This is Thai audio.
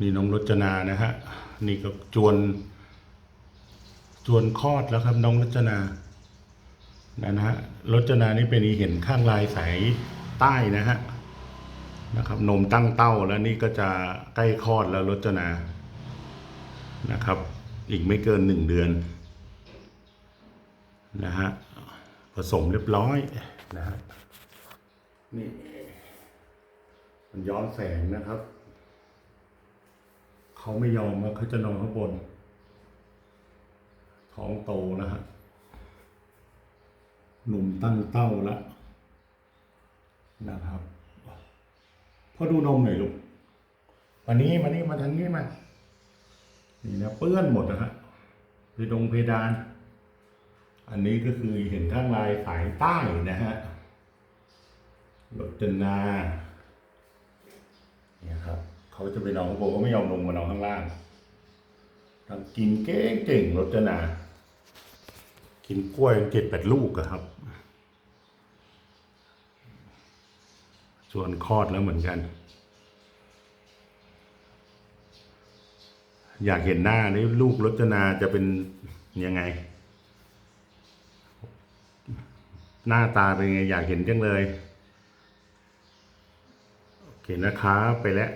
นี่น้องรจนานะฮะนี่ก็จวน จวนคลอดแล้วครับน้องรจนานะฮะรจนานี่เป็นอีเห็นข้างลายสายใต้นะฮะนะครับนมตั้งเต้าแล้วนี่ก็จะใกล้คลอดแล้วรจนานะครับ อีกไม่เกินหนึ่งเดือนนะฮะผสมเรียบร้อยนะฮะนี่มันย้อนแสงนะครับ เขาไม่ยอมว่าเขาจะนอนข้างบน ท้องโตนะฮะหนุ่มตั้งเต้าล้วนะครับพอดูนมหน่อยลูกมานี้มานี่มาทางนี้มานี่นะเปื้อนหมดนะฮะเพดงเพดาน อันนี้ก็คือเห็นข้างลายสายใต้นะฮะรจนาเนี่ยครับ เขาจะไปนอนข้างบนก็ไม่ยอมลงมานอนข้างล่างทำกินเก่งเก่งๆรจนา กินกล้วยเจ็ดแปดลูกอะครับ ส่วนคลอดแล้วเหมือนกัน อยากเห็นหน้านี่ลูกรจนาจะเป็นยังไง หน้าตาเป็นไงอยากเห็นจังเลย โอเคนะครับไปแล้ว